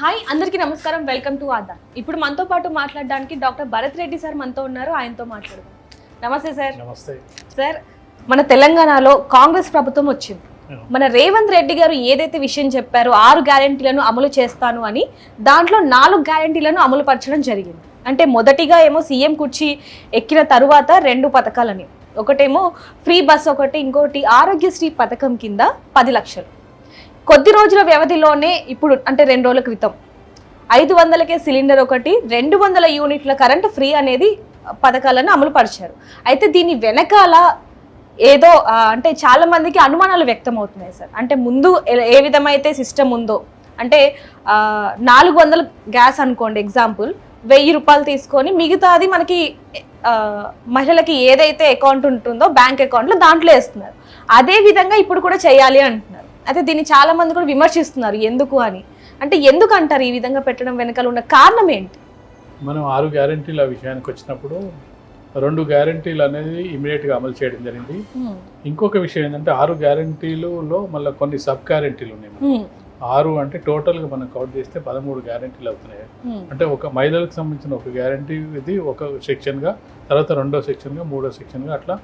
Hi అందరికీ నమస్కారం. Welcome to ఆదా. ఇప్పుడు మనతో పాటు మాట్లాడడానికి డాక్టర్ భరత్ రెడ్డి సార్ మనతో ఉన్నారు. ఆయనతో మాట్లాడదాం. నమస్తే సార్. నమస్తే. సార్ మన తెలంగాణలో కాంగ్రెస్ ప్రభుత్వం వచ్చింది. మన రేవంత్ రెడ్డి గారు ఏదైతే విషయం చెప్పారో ఆరు గ్యారెంటీలను అమలు చేస్తాను అని దాంట్లో నాలుగు గ్యారెంటీలను అమలు పరచడం జరిగింది. అంటే మొదటిగా ఏమో సీఎం కుర్చీ ఎక్కిన తరువాత రెండు పథకాలని. ఒకటేమో ఫ్రీ బస్ ఒకటి ఇంకోటి ఆరోగ్యశ్రీ పథకం కింద పది లక్షలు. కొద్ది రోజుల వ్యవధిలోనే ఇప్పుడు అంటే రెండు రోజుల క్రితం ఐదు వందలకే సిలిండర్ ఒకటి రెండు వందల యూనిట్ల కరెంటు ఫ్రీ అనేది పథకాలను అమలు పరిచారు అయితే దీని వెనకాల ఏదో అంటే చాలా మందికి అనుమానాలు వ్యక్తం అవుతున్నాయి సార్. అంటే ముందు ఏ- విధమైతే సిస్టమ్ ఉందో అంటే నాలుగు వందల గ్యాస్ అనుకోండి ఎగ్జాంపుల్ వెయ్యి రూపాయలు తీసుకొని మిగతాది మనకి మహిళలకి ఏదైతే అకౌంట్ ఉంటుందో బ్యాంక్ అకౌంట్లో దాంట్లో వేస్తున్నారు. అదే విధంగా ఇప్పుడు కూడా చేయాలి అంటున్నారు. అయితే దీన్ని చాలా మంది కూడా విమర్శిస్తున్నారు ఎందుకు అని. అంటే ఎందుకు అంటారు ఈ విధంగా పెట్టడం వెనకాల ఉన్న కారణం ఏంటి? మనం ఆరు గ్యారంటీల విషయానికి వచ్చినప్పుడు రెండు గ్యారంటీలు అనేది ఇమీడియట్గా అమలు చేయడం జరిగింది. ఇంకొక విషయం ఏంటంటే ఆరు గ్యారంటీలలో మళ్ళీ కొన్ని సబ్ గ్యారంటీలు ఉన్నాయి ఆరు అంటే టోటల్గా మనం కౌంట్ చేస్తే పదమూడు గ్యారంటీలు అవుతున్నాయి. అంటే ఒక మహిళలకు సంబంధించిన ఒక గ్యారంటీ ఇది ఒక సెక్షన్గా తర్వాత రెండో సెక్షన్గా మూడో సెక్షన్గా అట్లా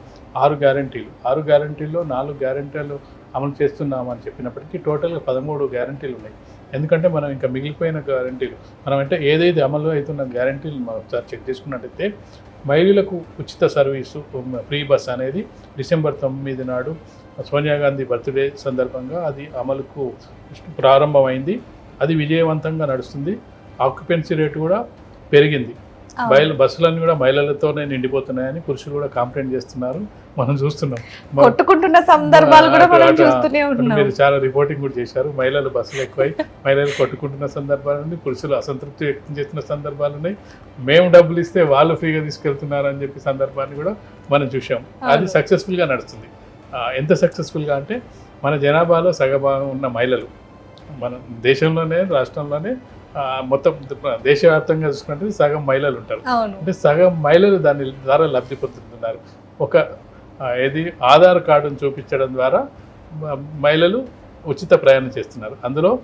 ఆరు గ్యారంటీలు. ఆరు గ్యారంటీల్లో నాలుగు గ్యారంటీలు అమలు చేస్తున్నామని చెప్పినప్పటికీ టోటల్గా పదమూడు గ్యారంటీలు ఉన్నాయి. ఎందుకంటే మనం ఇంకా మిగిలిపోయిన గ్యారంటీలు మనం అంటే ఏదైతే అమలు అవుతున్న గ్యారంటీలు మనం ఒకసారి చెక్ చేసుకున్నట్టయితే మహిళలకు ఉచిత సర్వీసు ఫ్రీ బస్ అనేది డిసెంబర్ తొమ్మిది నాడు సోనియా గాంధీ బర్త్డే సందర్భంగా అది అమలుకు ప్రారంభమైంది. అది విజయవంతంగా నడుస్తుంది. ఆక్యుపెన్సీ రేటు కూడా పెరిగింది. బయలు బస్సులన్నీ కూడా మహిళలతోనే నిండిపోతున్నాయని పురుషులు కూడా కంప్లైంట్ చేస్తున్నారు. మనం చూస్తున్నాం. కొట్టుకుంటున్న సందర్భాలు కూడా మనం చూస్తూనే అటు. ఉంటున్నాం మీరు చాలా రిపోర్టింగ్ కూడా చేశారు. మహిళలు బస్సులు ఎక్కువై మహిళలు కొట్టుకుంటున్న సందర్భాలు ఉన్నాయి. పురుషులు అసంతృప్తి వ్యక్తం చేస్తున్న సందర్భాలు ఉన్నాయి. మేము డబ్బులు ఇస్తే వాళ్ళు ఫ్రీగా తీసుకెళ్తున్నారు అని చెప్పి సందర్భాన్ని కూడా మనం చూసాం అది. సక్సెస్ఫుల్గా నడుస్తుంది. ఎంత సక్సెస్ఫుల్గా అంటే మన జనాభాలో సగభాగం ఉన్న మహిళలు. మన దేశంలోనే రాష్ట్రంలోనే మొత్తం దేశవ్యాప్తంగా చూసుకుంటే సగం మహిళలు ఉంటారు. అంటే సగం మహిళలు దాని ద్వారా లబ్ధి పొందుతున్నారు. ఒక ఏది ఆధార్ కార్డును చూపించడం ద్వారా మహిళలు ఉచిత ప్రయాణం చేస్తున్నారు. అందులో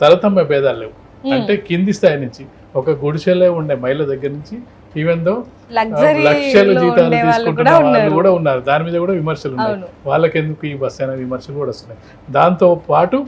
తరతమ్య భేదాలు లేవు. అంటే కింది స్థాయి నుంచి ఒక గుడిసెలో ఉండే మహిళ దగ్గర నుంచి ఈవెన్ దో లక్షల జీతాలు తీసుకుంటున్న కూడా వాళ్ళు ఉన్నారు. కూడా ఉన్నారు. దాని మీద కూడా విమర్శలు ఉన్నాయి. అవును. వాళ్ళకి ఎందుకు ఈ బస్సు అనే విమర్శలు కూడా వస్తున్నాయి. దాంతో పాటు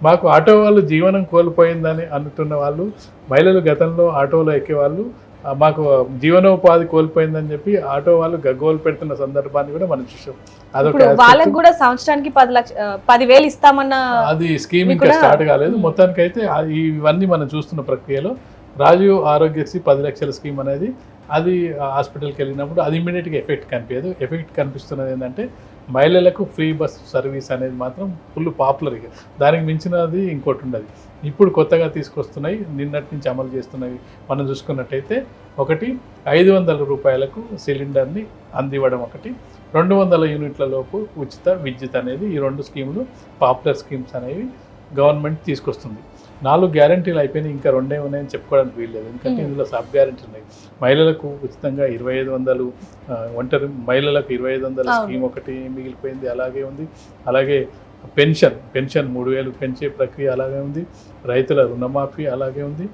మాకు ఆటో వాళ్ళు జీవనం కోల్పోయిందని అంటున్న వాళ్ళు మహిళలు గతంలో ఆటోలో ఎక్కే వాళ్ళు ఆ, మాకు జీవనోపాధి కోల్పోయిందని చెప్పి ఆటో వాళ్ళు గగ్గోలు పెడుతున్న సందర్భాన్ని కూడా మనం చూసాం అదొక. వాళ్ళకి కూడా సంవత్సరానికి పది లక్ష పదివేలు ఇస్తామన్న అది స్కీమ్ ఇంకా స్టార్ట్ కాలేదు ఉమ్. మొత్తానికి అయితే ఇవన్నీ మనం చూస్తున్న ప్రక్రియలో రాజీవ్ ఆరోగ్యశ్రీ పది లక్షల స్కీమ్ అనేది అది హాస్పిటల్కి వెళ్ళినప్పుడు అది ఇమ్మీడియట్గా ఎఫెక్ట్ కనిపించదు ఎఫెక్ట్ కనిపిస్తున్నది ఏంటంటే మహిళలకు ఫ్రీ బస్ సర్వీస్ అనేది మాత్రం ఫుల్ పాపులర్ ఇక. దానికి మించినది ఇంకోటి ఉండదు. ఇప్పుడు కొత్తగా తీసుకొస్తున్నాయి నిన్నటి నుంచి అమలు చేస్తున్నవి. మనం చూసుకున్నట్టయితే ఒకటి ఐదు వందల రూపాయలకు సిలిండర్ని అందివ్వడం ఒకటి. రెండు వందల యూనిట్ల లోపు ఉచిత విద్యుత్ అనేది ఈ రెండు స్కీములు పాపులర్ స్కీమ్స్ అనేవి గవర్నమెంట్ తీసుకొస్తుంది. నాలుగు గ్యారంటీలు అయిపోయినాయి ఇంకా రెండే ఉన్నాయని చెప్పుకోవడానికి వీల్లేదు. ఎందుకంటే. ఇందులో సబ్ గ్యారంటీలు ఉన్నాయి. మహిళలకు ఉచితంగా ఇరవై ఐదు వందలు ఒంటరి మహిళలకు ఇరవై ఐదు వందల. స్కీమ్ ఒకటి మిగిలిపోయింది అలాగే ఉంది. అలాగే పెన్షన్ పెన్షన్ మూడు వేలు పెంచే ప్రక్రియ అలాగే ఉంది. రైతుల రుణమాఫీ అలాగే ఉంది.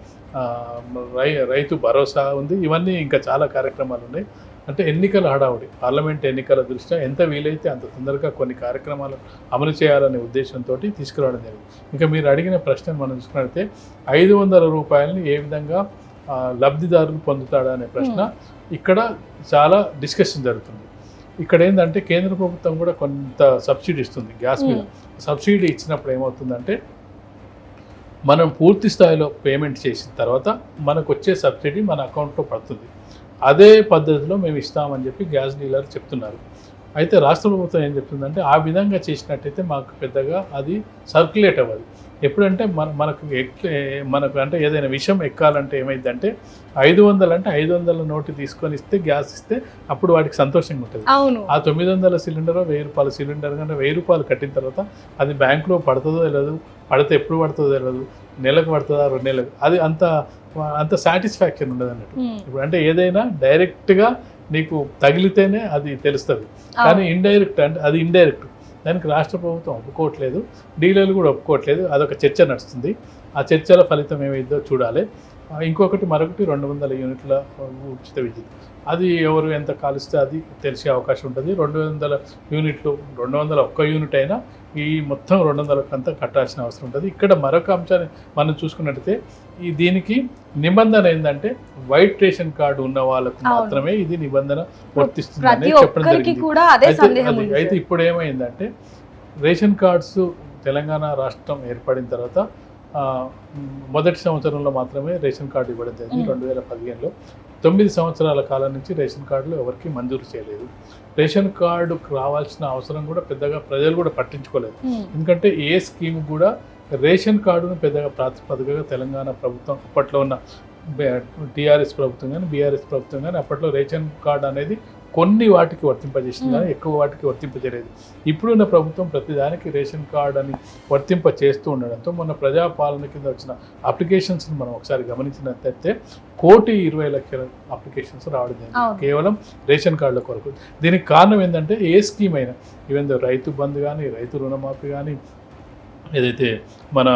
రై రైతు భరోసా ఉంది. ఇవన్నీ ఇంకా చాలా కార్యక్రమాలు ఉన్నాయి. అంటే ఎన్నికల హడావుడి పార్లమెంట్ ఎన్నికల దృష్ట్యా ఎంత వీలైతే అంత తొందరగా కొన్ని కార్యక్రమాలు అమలు చేయాలనే ఉద్దేశంతో తీసుకురావడం జరిగింది. ఇంకా మీరు అడిగిన ప్రశ్న మనం చూసుకున్నట్లయితే ఐదు వందల రూపాయలని ఏ విధంగా లబ్ధిదారులు పొందుతాడా అనే ప్రశ్న ఇక్కడ చాలా డిస్కషన్ జరుగుతుంది. ఇక్కడ ఏంటంటే కేంద్ర ప్రభుత్వం కూడా కొంత సబ్సిడీ ఇస్తుంది గ్యాస్ మీద. సబ్సిడీ ఇచ్చినప్పుడు ఏమవుతుందంటే మనం పూర్తి స్థాయిలో పేమెంట్ చేసిన తర్వాత మనకు వచ్చే సబ్సిడీ మన అకౌంట్లో పడుతుంది. అదే పద్ధతిలో మేము ఇస్తామని చెప్పి గ్యాస్ డీలర్ చెప్తున్నారు. అయితే రాష్ట్ర ప్రభుత్వం ఏం చెప్తుందంటే ఆ విధంగా చేసినట్టయితే మాకు పెద్దగా అది సర్క్యులేట్ అవ్వదు. ఎప్పుడంటే మన మనకు ఎక్ మనకు అంటే ఏదైనా విషయం ఎక్కాలంటే ఏమైందంటే ఐదు వందలు అంటే ఐదు వందల నోటు తీసుకొని ఇస్తే గ్యాస్ ఇస్తే అప్పుడు వాడికి సంతోషంగా ఉంటుంది. అవును. ఆ తొమ్మిది వందల సిలిండర్ వెయ్యి రూపాయల సిలిండర్ కంటే వెయ్యి రూపాయలు కట్టిన తర్వాత అది బ్యాంకులో పడుతుందో తెలియదు పడితే ఎప్పుడు పడుతుందో తెలియదు నెలకు పడుతుందా రెండు నెలలకు? అది అంత అంత సాటిస్ఫాక్షన్ ఉండదు అన్నట్టు హ్మ్. ఇప్పుడు అంటే ఏదైనా డైరెక్ట్గా నీకు తగిలితేనే అది తెలుస్తుంది. కానీ ఇండైరెక్ట్ అంటే అది ఇండైరెక్ట్ దానికి రాష్ట్ర ప్రభుత్వం ఒప్పుకోవట్లేదు. డీలర్లు కూడా ఒప్పుకోవట్లేదు. అదొక చర్చ నడుస్తుంది. ఆ చర్చల ఫలితం ఏమైందో చూడాలి. ఇంకొకటి మరొకటి రెండు వందల యూనిట్ల ఉచిత విద్యుత్. అది ఎవరు ఎంత కాలిస్తే అది తెలిసే అవకాశం ఉంటుంది. రెండు వందల యూనిట్లు రెండు వందల ఒక్క యూనిట్ అయినా ఈ మొత్తం రెండు వందలకు అంతా కట్టాల్సిన అవసరం ఉంటుంది. ఇక్కడ మరొక అంశాన్ని మనం చూసుకున్నట్టయితే ఈ దీనికి నిబంధన ఏంటంటే వైట్ రేషన్ కార్డు ఉన్న వాళ్ళకు. మాత్రమే ఇది నిబంధన వర్తిస్తుంది అనేది చెప్పడం జరిగింది అయితే. ఇప్పుడు ఏమైందంటే రేషన్ కార్డ్స్ తెలంగాణ రాష్ట్రం ఏర్పడిన తర్వాత మొదటి సంవత్సరంలో మాత్రమే రేషన్ కార్డు ఇవ్వడం జరిగింది. రెండు వేల పదిహేనులో తొమ్మిది సంవత్సరాల కాలం నుంచి రేషన్ కార్డులు ఎవరికి మంజూరు చేయలేదు రేషన్ కార్డు రావాల్సిన అవసరం కూడా పెద్దగా ప్రజలు కూడా పట్టించుకోలేదు ఎందుకంటే ఏ స్కీమ్ కూడా రేషన్ కార్డును పెద్దగా ప్రాతిపదికగా తెలంగాణ ప్రభుత్వం అప్పట్లో ఉన్న టీఆర్ఎస్ ప్రభుత్వం కానీ బీఆర్ఎస్ ప్రభుత్వం కానీ అప్పట్లో రేషన్ కార్డు అనేది కొన్ని వాటికి వర్తింపజేసింది కానీ ఎక్కువ వాటికి వర్తింపజేయలేదు. ఇప్పుడున్న ప్రభుత్వం ప్రతిదానికి రేషన్ కార్డు అని వర్తింప చేస్తూ ఉండడంతో మొన్న ప్రజాపాలన కింద వచ్చిన అప్లికేషన్స్ని మనం ఒకసారి గమనించినట్లయితే కోటి ఇరవై లక్షల అప్లికేషన్స్ రావడం జరిగింది. కేవలం రేషన్ కార్డుల కొరకు. దీనికి కారణం ఏంటంటే ఏ స్కీమ్ అయినా ఈవెన్ రైతు బంధు కానీ రైతు రుణమాఫీ కానీ ఏదైతే మన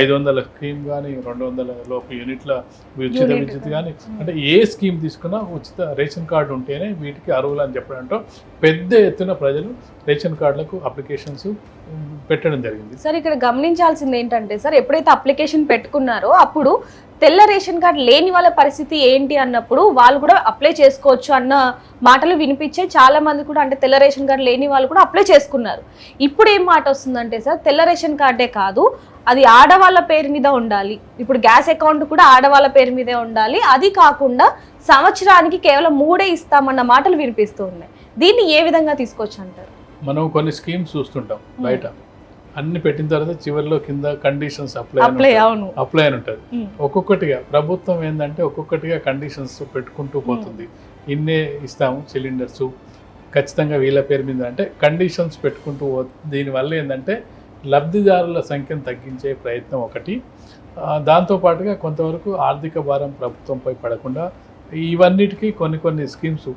ఐదు వందల స్కీమ్ కానీ రెండు వందల లోపు యూనిట్ల ఉచిత విద్యుత్ కానీ ఉమ్. అంటే ఏ స్కీమ్ తీసుకున్నా ఉచిత రేషన్ కార్డు ఉంటేనే వీటికి అర్హులు అని చెప్పడంతో పెద్ద ఎత్తున ప్రజలు రేషన్ కార్డులకు అప్లికేషన్స్ పెట్టడం జరిగింది. సార్ ఇక్కడ గమనించాల్సింది ఏంటంటే సార్ ఎప్పుడైతే అప్లికేషన్ పెట్టుకున్నారో అప్పుడు తెల్ల రేషన్ కార్డు లేని వాళ్ళ పరిస్థితి ఏంటి అన్నప్పుడు వాళ్ళు కూడా అప్లై చేసుకోవచ్చు అన్న మాటలు వినిపించే చాలా మంది కూడా అంటే తెల్ల రేషన్ కార్డు లేని వాళ్ళు కూడా అప్లై చేసుకున్నారు. ఇప్పుడు ఏం మాట వస్తుందంటే సార్ తెల్ల రేషన్ కార్డే కాదు అది ఆడవాళ్ళ పేరు మీద ఉండాలి. ఇప్పుడు గ్యాస్ అకౌంట్ కూడా ఆడవాళ్ళ పేరు మీదే ఉండాలి. అది కాకుండా సంవత్సరానికి కేవలం మూడే ఇస్తామన్న మాటలు వినిపిస్తూ ఉన్నాయి. దీన్ని ఏ విధంగా తీసుకోవచ్చు అంటారు? మనం కొన్ని స్కీమ్స్ చూస్తుంటాం బయట. అన్ని పెట్టిన తర్వాత చివరిలో కింద కండిషన్స్ అప్లై అప్లై అవును. అప్లై అని ఉంటుంది. ఒక్కొక్కటిగా ప్రభుత్వం ఏంటంటే ఒక్కొక్కటిగా కండిషన్స్ పెట్టుకుంటూ పోతుంది. ఇన్నే ఇస్తాము సిలిండర్స్. ఖచ్చితంగా వీళ్ళ పేరు మీద అంటే కండిషన్స్ పెట్టుకుంటూ దీనివల్ల ఏంటంటే లబ్ధిదారుల సంఖ్యను తగ్గించే ప్రయత్నం ఒకటి. దాంతోపాటుగా కొంతవరకు ఆర్థిక భారం ప్రభుత్వంపై పడకుండా ఇవన్నిటికీ కొన్ని కొన్ని స్కీమ్స్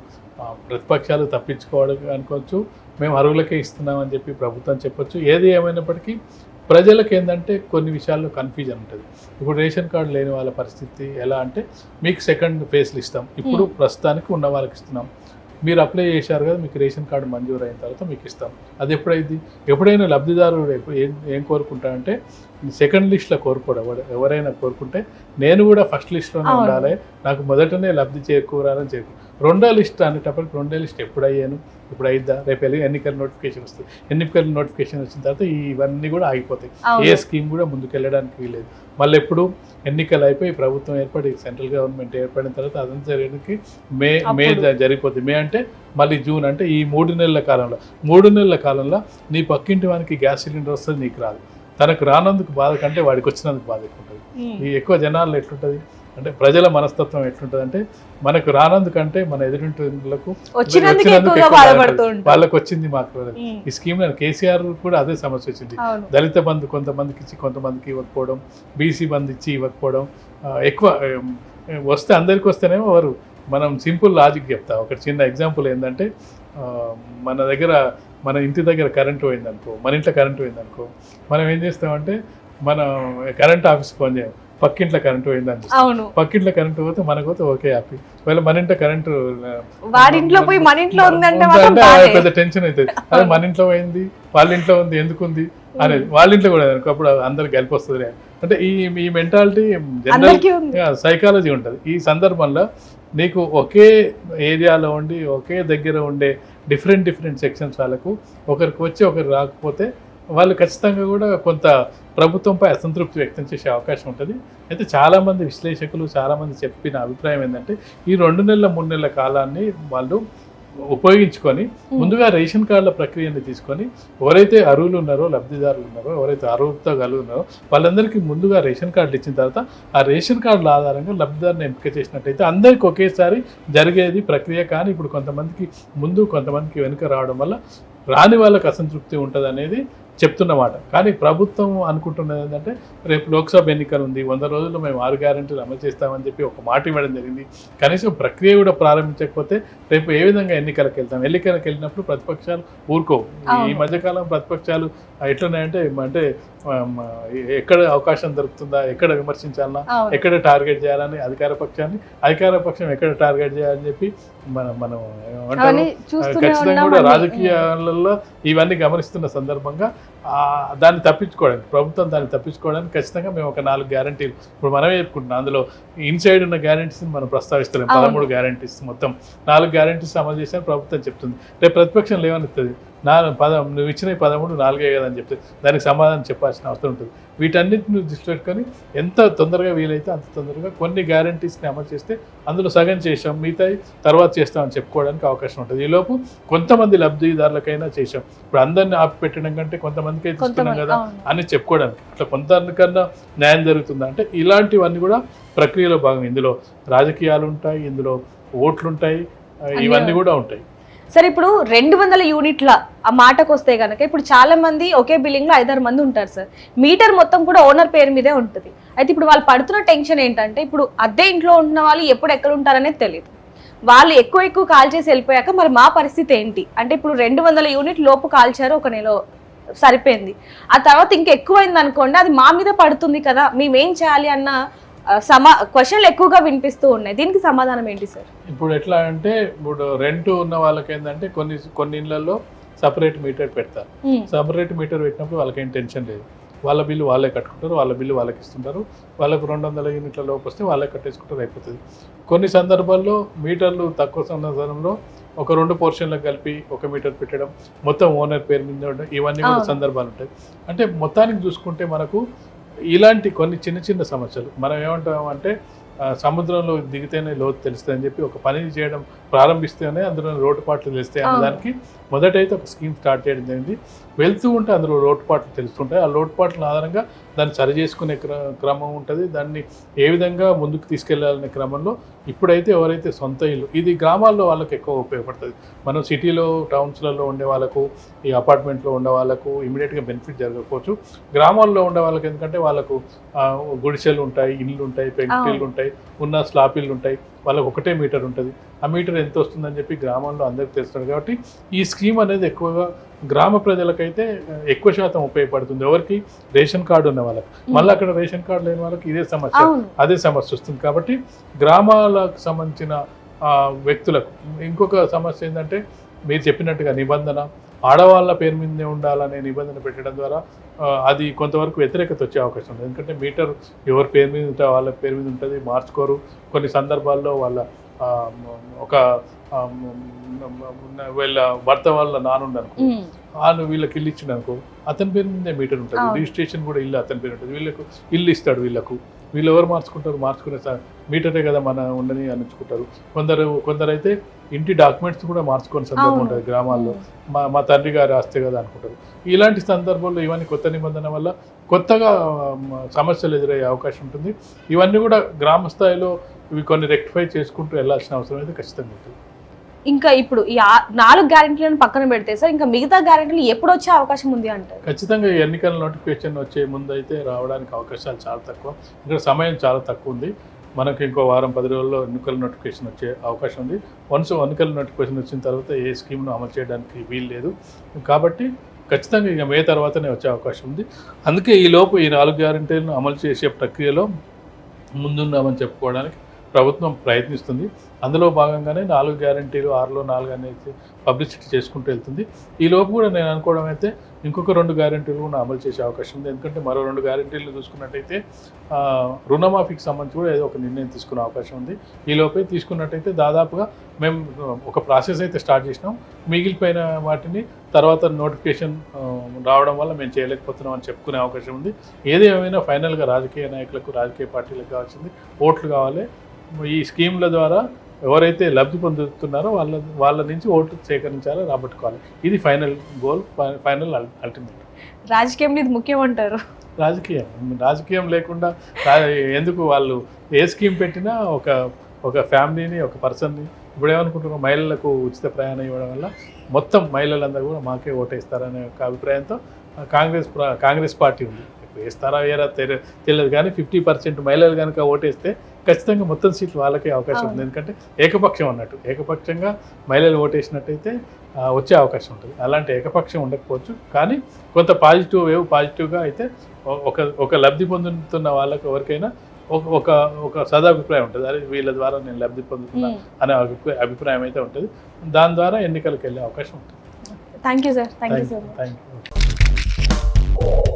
ప్రతిపక్షాలు తప్పించుకోవడం అనుకోవచ్చు. మేము అర్హులకే ఇస్తున్నామని చెప్పి ప్రభుత్వం చెప్పొచ్చు. ఏది ఏమైనప్పటికీ ప్రజలకు ఏంటంటే కొన్ని విషయాల్లో కన్ఫ్యూజన్ ఉంటుంది. ఇప్పుడు రేషన్ కార్డు లేని వాళ్ళ పరిస్థితి ఎలా అంటే మీకు సెకండ్ ఫేస్లు ఇస్తాం. ఇప్పుడు. ప్రస్తుతానికి ఉన్న వాళ్ళకి ఇస్తున్నాం. మీరు అప్లై చేశారు కదా మీకు రేషన్ కార్డు మంజూరు అయిన తర్వాత మీకు ఇస్తాం. అది ఎప్పుడైంది ఎప్పుడైనా లబ్ధిదారుడు ఏం ఏం కోరుకుంటాడంటే సెకండ్ లిస్ట్లో కోరుకోడు ఎవరైనా కోరుకుంటే నేను కూడా ఫస్ట్ లిస్ట్లోనే. ఉండాలి. నాకు మొదటనే లబ్ధి చేకూరాలని చేకూరు రెండో లిస్ట్ అనేటప్పటికి రెండో లిస్ట్ ఎప్పుడు అయ్యాను ఇప్పుడు అయిద్దా రేపు వెళ్ళి ఎన్నికల నోటిఫికేషన్ వస్తుంది. ఎన్నికల నోటిఫికేషన్ వచ్చిన తర్వాత ఇవన్నీ కూడా ఆగిపోతాయి. ఏ స్కీమ్ కూడా ముందుకు వెళ్ళడానికి వీలేదు మళ్ళీ ఎప్పుడు ఎన్నికలు అయిపోయి ప్రభుత్వం ఏర్పడి సెంట్రల్ గవర్నమెంట్ ఏర్పడిన తర్వాత అదంతా జరగడానికి మే మే జరిగిపోతుంది మే అంటే మళ్ళీ జూన్ అంటే ఈ మూడు నెలల కాలంలో. మూడు నెలల కాలంలో నీ పక్కింటి వానికి గ్యాస్ సిలిండర్ వస్తుంది నీకు రాదు. తనకు రానందుకు బాధ కంటే వాడికి వచ్చినందుకు బాధ ఎక్కువ ఉంటుంది. ఈ ఎక్కువ జనాల్లో ఎట్లుంటుంది? అంటే ప్రజల మనస్తత్వం ఎట్లుంటుంది అంటే మనకు రానందుకంటే మన ఎదురింటులకు వాళ్ళకి వచ్చింది మాకు. ఈ స్కీమ్ కేసీఆర్ కూడా అదే సమస్య వచ్చింది. దళిత బంధు కొంతమందికి ఇచ్చి కొంతమందికి ఇవ్వకపోవడం బీసీ బంధు ఇచ్చి ఇవ్వకపోవడం ఎక్కువ వస్తే అందరికి వస్తేనేమో వారు మనం సింపుల్ లాజిక్ చెప్తా. ఒక చిన్న ఎగ్జాంపుల్ ఏంటంటే మన దగ్గర మన ఇంటి దగ్గర కరెంట్ పోయిందనుకో మన ఇంట్లో కరెంట్ పోయిందనుకో మనం ఏం చేస్తామంటే మనం కరెంట్ ఆఫీస్ ఫోన్ చేయం. పక్కింట్లో కరెంట్ పోయిందని. అవును. పక్కింట్లో కరెంట్ పోతే మనకు పోతే ఓకే హ్యాపీ ఒకవేళ మన ఇంట్లో కరెంటు వాడింట్లో పోయి మన ఇంట్లో ఉందంటే. పెద్ద టెన్షన్ అవుతుంది అదే మన ఇంట్లో పోయింది వాళ్ళ ఇంట్లో ఉంది ఎందుకు ఉంది అనేది వాళ్ళ ఇంట్లో కూడా అప్పుడు అందరికి కలిపి వస్తుంది అంటే ఈ ఈ మెంటాలిటీ జనరల్ సైకాలజీ ఉంటుంది. ఈ సందర్భంలో నీకు ఒకే ఏరియాలో ఉండి ఒకే దగ్గర ఉండే డిఫరెంట్ డిఫరెంట్ సెక్షన్స్ వాళ్ళకు ఒకరికి వచ్చి ఒకరికి రాకపోతే వాళ్ళు ఖచ్చితంగా కూడా కొంత ప్రభుత్వంపై అసంతృప్తి వ్యక్తం చేసే అవకాశం ఉంటుంది. అయితే చాలామంది విశ్లేషకులు చాలామంది చెప్పిన అభిప్రాయం ఏంటంటే ఈ రెండు నెలల మూడు నెలల కాలాన్ని వాళ్ళు ఉపయోగించుకొని ముందుగా రేషన్ కార్డుల ప్రక్రియని తీసుకొని ఎవరైతే అర్హులు ఉన్నారో లబ్ధిదారులు ఉన్నారో ఎవరైతే అర్హత కలిగి ఉన్నారో వాళ్ళందరికీ ముందుగా రేషన్ కార్డులు ఇచ్చిన తర్వాత ఆ రేషన్ కార్డుల ఆధారంగా లబ్ధిదారుని ఎంపిక చేసినట్టయితే అందరికీ ఒకేసారి జరిగేది ప్రక్రియ. కానీ ఇప్పుడు కొంతమందికి ముందు కొంతమందికి వెనుక రావడం వల్ల రాని వాళ్ళకి అసంతృప్తి ఉంటుంది అనేది చెప్తున్నమాట. కానీ ప్రభుత్వం అనుకుంటున్నది ఏంటంటే రేపు లోక్సభ ఎన్నికలు ఉంది వంద రోజుల్లో మేము ఆరు గ్యారెంటీలు అమలు చేస్తామని చెప్పి ఒక మాట ఇవ్వడం జరిగింది. కనీసం ప్రక్రియ కూడా ప్రారంభించకపోతే రేపు ఏ విధంగా ఎన్నికలకు వెళ్తాం? ఎన్నికలకు వెళ్ళినప్పుడు ప్రతిపక్షాలు ఊరుకోవు. ఈ. మధ్యకాలం ప్రతిపక్షాలు ఎట్లున్నాయంటే అంటే ఎక్కడ అవకాశం దొరుకుతుందా ఎక్కడ విమర్శించాలన్నా ఎక్కడ టార్గెట్ చేయాలని అధికార పక్షాన్ని అధికార పక్షం ఎక్కడ టార్గెట్ చేయాలని చెప్పి మనం మనం ఏమంటారు ఖచ్చితంగా కూడా. రాజకీయాలలో ఇవన్నీ గమనిస్తున్న సందర్భంగా దాన్ని తప్పించుకోవడానికి ప్రభుత్వం దాన్ని తప్పించుకోవడానికి ఖచ్చితంగా మేము ఒక నాలుగు గ్యారంటీలు ఇప్పుడు మనమే చెప్పుకుంటున్నాం అందులో ఇన్సైడ్ ఉన్న గ్యారంటీస్ మనం ప్రస్తావిస్తలేం. పదమూడు గ్యారంటీస్ మొత్తం. నాలుగు గ్యారంటీస్ అమలు చేసిన ప్రభుత్వం చెప్తుంది. రేపు ప్రతిపక్షం లేవనిస్తుంది నా పద నువ్వు ఇచ్చిన పదమూడు నాలుగే కదని చెప్తే దానికి సమాధానం చెప్పాల్సిన అవసరం ఉంటుంది. వీటన్నిటిని దృష్టి పెట్టుకొని ఎంత తొందరగా వీలైతే అంత తొందరగా కొన్ని గ్యారంటీస్ని అమలు చేస్తే అందులో సగం చేసాం మిగతాయి తర్వాత చేస్తామని చెప్పుకోవడానికి అవకాశం ఉంటుంది. ఈలోపు కొంతమంది లబ్ధిదారులకైనా చేసాం ఇప్పుడు అందరిని ఆపి పెట్టడం కంటే కొంతమందికి తీసుకున్నాం కదా. అని చెప్పుకోవడానికి. అట్లా కొంతకన్నా న్యాయం జరుగుతుందా? అంటే ఇలాంటివన్నీ కూడా ప్రక్రియలో భాగం. ఇందులో రాజకీయాలు ఉంటాయి ఇందులో ఓట్లు ఉంటాయి ఆ, అన్నీ ఇవన్నీ కూడా ఉంటాయి. సరే ఇప్పుడు రెండు వందల యూనిట్ల ఆ మాటకు వస్తే కనుక ఇప్పుడు చాలా మంది ఒకే బిల్డింగ్లో ఐదారు మంది ఉంటారు సార్. మీటర్ మొత్తం కూడా ఓనర్ పేరు మీదే ఉంటుంది. అయితే ఇప్పుడు వాళ్ళు పడుతున్న టెన్షన్ ఏంటంటే ఇప్పుడు అద్దె ఇంట్లో ఉన్న వాళ్ళు ఎప్పుడు ఎక్కడ ఉంటారనేది తెలియదు. వాళ్ళు ఎక్కువ ఎక్కువ కాల్ చేసి వెళ్ళిపోయాక మరి మా పరిస్థితి ఏంటి? అంటే ఇప్పుడు రెండు వందల యూనిట్ లోపు కాల్చారు ఒక నెల సరిపోయింది. ఆ తర్వాత ఇంకా ఎక్కువైంది అనుకోండి అది మా మీద పడుతుంది కదా. మేమేం చేయాలి అన్న సమా క్వశ్చన్లు ఎక్కువగా వినిపిస్తూ ఉన్నాయి. దీనికి సమాధానం ఏంటి సార్ ఇప్పుడు ఎట్లా అంటే ఇప్పుడు రెంట్ ఉన్న వాళ్ళకి ఏంటంటే కొన్ని కొన్ని ఇళ్ళలో సపరేట్ మీటర్ పెడతారు. సపరేట్ మీటర్ పెట్టినప్పుడు వాళ్ళకేం టెన్షన్ లేదు. వాళ్ళ బిల్లు వాళ్ళే కట్టుకుంటారు వాళ్ళ బిల్లు వాళ్ళకి ఇస్తుంటారు. వాళ్ళకు రెండు వందల యూనిట్ల లోపు వస్తే వాళ్ళే కట్టేసుకుంటారు అయిపోతుంది. కొన్ని సందర్భాల్లో మీటర్లు తక్కువ సందర్భంలో ఒక రెండు పోర్షన్లకు కలిపి ఒక మీటర్ పెట్టడం మొత్తం ఓనర్ పేరు మీద ఉండడం ఇవన్నీ కూడా. సందర్భాలు ఉంటాయి. అంటే మొత్తానికి చూసుకుంటే మనకు ఇలాంటి కొన్ని చిన్న చిన్న సమస్యలు మనం ఏమంటాం అంటే ఆ, సముద్రంలో దిగితేనే లోతు తెలుస్తుంది అని చెప్పి ఒక పని చేయడం ప్రారంభిస్తేనే అందులో లోటుపాట్లు తెలుస్తాయి అనే అవును. దానికి మొదటైతే ఒక స్కీమ్ స్టార్ట్ చేయడం జరిగింది. వెళ్తూ ఉంటే అందులో లోటుపాట్లు తెలుస్తుంటాయి. ఆ లోటుపాట్ల ఆధారంగా దాన్ని సరి చేసుకునే క్ర- క్రమం ఉంటుంది. దాన్ని ఏ విధంగా ముందుకు తీసుకెళ్ళాలనే క్రమంలో ఇప్పుడైతే ఎవరైతే సొంత ఇల్లు ఇది గ్రామాల్లో వాళ్ళకి ఎక్కువ ఉపయోగపడుతుంది. మనం సిటీలో టౌన్స్లలో ఉండే వాళ్ళకు ఈ అపార్ట్మెంట్లో ఉండే వాళ్ళకు ఇమీడియట్గా బెనిఫిట్ జరగకపోవచ్చు. గ్రామాల్లో ఉండే వాళ్ళకి ఎందుకంటే వాళ్ళకు గుడిసెలు ఉంటాయి ఇల్లు ఉంటాయి పెంకుటిల్లు అవును. ఉంటాయి ఉన్న స్లాప్ ఇల్లు ఉంటాయి వాళ్ళకి ఒకటే మీటర్ ఉంటుంది. ఆ మీటర్ ఎంత వస్తుందని చెప్పి గ్రామాల్లో అందరికీ తెలుస్తుంది కాబట్టి ఈ స్కీమ్ అనేది ఎక్కువగా గ్రామ ప్రజలకైతే ఎక్కువ శాతం ఉపయోగపడుతుంది. ఎవరికి? రేషన్ కార్డు ఉన్న వాళ్ళకి. మళ్ళీ అక్కడ రేషన్ కార్డు లేని వాళ్ళకి ఇదే సమస్య. అదే సమస్య వస్తుంది కాబట్టి గ్రామాలకు సంబంధించిన వ్యక్తులకు ఇంకొక సమస్య ఏంటంటే మీరు చెప్పినట్టుగా నిబంధన ఆడవాళ్ళ పేరు మీదే ఉండాలనే నిబంధన పెట్టడం ద్వారా అది కొంతవరకు వ్యతిరేకత వచ్చే అవకాశం ఉంది ఎందుకంటే మీటర్ ఎవరి పేరు మీద ఉంటే వాళ్ళ పేరు మీద ఉంటుంది మార్చుకోరు కొన్ని సందర్భాల్లో వాళ్ళ ఒక వీళ్ళ భర్త వాళ్ళ నానుండను వాళ్ళు వీళ్ళకి ఇల్లు ఇచ్చిండు అనుకో అతని పేరు మీదే మీటర్ ఉంటుంది. రిజిస్ట్రేషన్ కూడా ఇల్లు అతని పేరు ఉంటుంది. వీళ్ళకు ఇల్లు ఇస్తాడు వీళ్ళకు. వీళ్ళు ఎవరు మార్చుకుంటారు? మార్చుకునే మీటరే కదా మన ఉండని అనుకుంటారు కొందరు కొందరు అయితే ఇంటి డాక్యుమెంట్స్ కూడా మార్చుకునే సందర్భం. ఉంటుంది గ్రామాల్లో. మా మా తండ్రి గారు ఆస్తే కదా అనుకుంటారు. ఇలాంటి సందర్భంలో ఇవన్నీ కొత్త నిబంధన వల్ల కొత్తగా సమస్యలు ఎదురయ్యే అవకాశం ఉంటుంది. ఇవన్నీ కూడా గ్రామ స్థాయిలో ఇవి కొన్ని రెక్టిఫై చేసుకుంటూ వెళ్ళాల్సిన అవసరం అయితే ఖచ్చితంగా ఉంటుంది. ఇంకా ఇప్పుడు ఈ నాలుగు గ్యారెంటీలను పక్కన పెడితే సార్ ఇంకా మిగతా గ్యారెంటీలు ఎప్పుడు వచ్చే అవకాశం ఉంది అంటారు? ఖచ్చితంగా ఎన్నికల నోటిఫికేషన్ వచ్చే ముందు అయితే రావడానికి అవకాశాలు చాలా తక్కువ. ఇక్కడ సమయం చాలా తక్కువ ఉంది. మనకి ఇంకో వారం పది రోజుల్లో ఎన్నికల నోటిఫికేషన్ వచ్చే అవకాశం ఉంది. వన్స్ ఎన్నికల నోటిఫికేషన్ వచ్చిన తర్వాత ఏ స్కీమ్ను అమలు చేయడానికి వీలు లేదు. కాబట్టి ఖచ్చితంగా ఇక మే తర్వాతనే వచ్చే అవకాశం ఉంది. అందుకే ఈ లోపు ఈ నాలుగు గ్యారంటీలను అమలు చేసే ప్రక్రియలో ముందున్నామని చెప్పుకోవడానికి ప్రభుత్వం ప్రయత్నిస్తుంది. అందులో భాగంగానే నాలుగు గ్యారంటీలు ఆరులో నాలుగు అనేది పబ్లిసిటీ చేసుకుంటూ వెళ్తుంది. ఈ లోపు కూడా నేను అనుకోవడం అయితే ఇంకొక రెండు గ్యారంటీలు కూడా అమలు చేసే అవకాశం ఉంది. ఎందుకంటే మరో రెండు గ్యారంటీలు చూసుకున్నట్టయితే రుణమాఫీకి సంబంధించి కూడా ఏదో ఒక నిర్ణయం తీసుకునే అవకాశం ఉంది. ఈ లోపే తీసుకున్నట్టయితే దాదాపుగా మేము ఒక ప్రాసెస్ అయితే స్టార్ట్ చేసినాం. మిగిలిపోయిన వాటిని తర్వాత నోటిఫికేషన్ రావడం వల్ల మేము చేయలేకపోతున్నాం అని చెప్పుకునే అవకాశం ఉంది. ఏది ఏమైనా ఫైనల్గా రాజకీయ నాయకులకు రాజకీయ పార్టీలకు కావాల్సింది ఓట్లు కావాలి. ఈ స్కీమ్ల ద్వారా ఎవరైతే లబ్ధి పొందుతున్నారో వాళ్ళ వాళ్ళ నుంచి ఓట్లు సేకరించాలో రాబట్టుకోవాలి ఇది ఫైనల్ గోల్ ఫైనల్ అల్టిమేట్. రాజకీయంలో ఇది ముఖ్యం అంటారు. రాజకీయం. రాజకీయం లేకుండా ఎందుకు వాళ్ళు ఏ స్కీమ్ పెట్టినా ఒక ఒక ఫ్యామిలీని ఒక పర్సన్ని ఇప్పుడు ఏమనుకుంటున్నాం మహిళలకు ఉచిత ప్రయాణం ఇవ్వడం వల్ల మొత్తం మహిళలందరూ కూడా మాకే ఓటేస్తారనే ఒక అభిప్రాయంతో కాంగ్రెస్ కాంగ్రెస్ పార్టీ ఉంది. వేస్తారా వేరా తెలి- తెలియదు కానీ ఫిఫ్టీ పర్సెంట్ మహిళలు కనుక ఓటేస్తే ఖచ్చితంగా మొత్తం సీట్లు వాళ్ళకే అవకాశం ఉంది. ఎందుకంటే ఏకపక్షం అన్నట్టు. ఏకపక్షంగా మహిళలు ఓటేసినట్టయితే వచ్చే అవకాశం ఉంటుంది. అలాంటి ఏకపక్షం ఉండకపోవచ్చు. కానీ కొంత పాజిటివ్ వేవ్ పాజిటివ్గా అయితే ఒక ఒక లబ్ధి పొందుతున్న వాళ్ళకి ఎవరికైనా ఒక ఒక ఒక సదాభిప్రాయం ఉంటుంది. అదే వీళ్ళ ద్వారా నేను లబ్ధి పొందుతున్నా అనే అభిప్రాయం అభిప్రాయం అయితే ఉంటుంది. దాని ద్వారా ఎన్నికలకు వెళ్ళే అవకాశం ఉంటుంది. Thank you sir. Thank you thank you